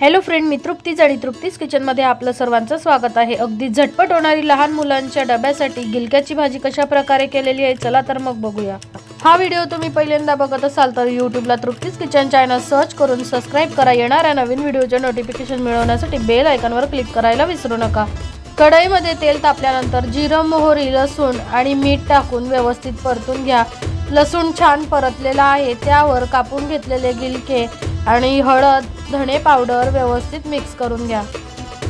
Hello friend मी तृप्तीच आणि तृप्तीच किचनमध्ये आपलं सर्वांचं स्वागत आहे. अगदी झटपट होणारी लहान मुलांच्या डब्यासाठी गिलक्याची भाजी कशा प्रकारे केलेली आहे चला तर मग बघूया. हा व्हिडिओ तुम्ही पहिल्यांदा बघत असाल तर यूट्यूबला तृप्तीच किचन चॅनल सर्च करून सबस्क्राईब करा. येणाऱ्या नवीन व्हिडिओचे नोटिफिकेशन मिळवण्यासाठी बेल आयकॉनवर क्लिक करायला विसरू नका. कढईमध्ये तेल तापल्यानंतर जिरं मोहरी लसूण आणि मीठ टाकून व्यवस्थित परतून घ्या. लसूण छान परतलेला आहे त्यावर कापून घेतलेले गिलके आणि हळद धणे पावडर व्यवस्थित मिक्स करून घ्या.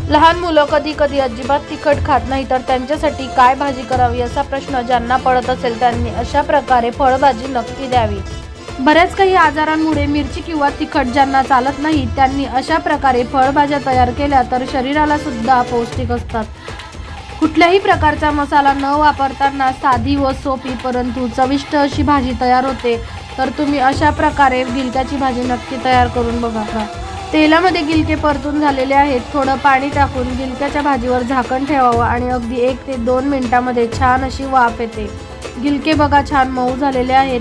लहान मुलं कधी कधी अजिबात तिखट खात नाही तर त्यांच्यासाठी काय भाजी करावी असा प्रश्न ज्यांना पडत असेल त्यांनी अशा प्रकारे फळभाजी नक्की द्यावी. बऱ्याच काही आजारांमुळे मिरची किंवा तिखट ज्यांना चालत नाही त्यांनी अशा प्रकारे फळभाज्या तयार केल्या तर शरीराला सुद्धा पौष्टिक असतात. कुठल्याही प्रकारचा मसाला न वापरताना साधी व सोपी परंतु चविष्ट अशी भाजी तयार होते तर तुम्ही अशा प्रकारे गिलक्याची भाजी नक्की तयार करून बघा. तेलामध्ये गिलके परतून झालेले आहेत. थोडं पाणी टाकून गिलक्याच्या भाजीवर झाकण ठेवावं आणि अगदी एक ते दोन मिनिटामध्ये छान अशी वाफ येते. गिलके बघा छान मऊ झालेले आहेत.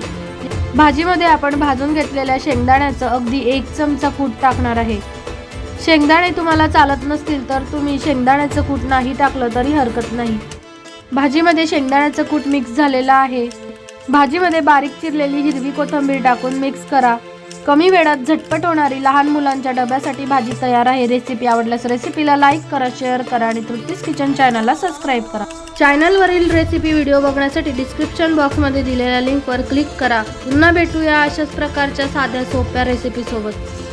भाजीमध्ये आपण भाजून घेतलेल्या शेंगदाण्याचं अगदी एक चमचा कूट टाकणार आहे. शेंगदाणे तुम्हाला चालत नसतील तर तुम्ही शेंगदाण्याचं कूट नाही टाकलं तरी हरकत नाही. भाजीमध्ये शेंगदाण्याचं कूट मिक्स झालेलं आहे. भाजीमध्ये बारीक चिरलेली हिरवी कोथिंबीर टाकून मिक्स करा. कमी वेळात झटपट होणारी लहान मुलांच्या डब्यासाठी भाजी तयार आहे. रेसिपी आवडल्यास रेसिपीला लाईक करा शेअर करा आणि तृप्तीस किचन चॅनलला सबस्क्राईब करा. चॅनलवरील रेसिपी व्हिडिओ बघण्यासाठी डिस्क्रिप्शन बॉक्समध्ये दिलेल्या लिंकवर क्लिक करा. पुन्हा भेटूया अशाच प्रकारच्या साध्या सोप्या रेसिपीसोबत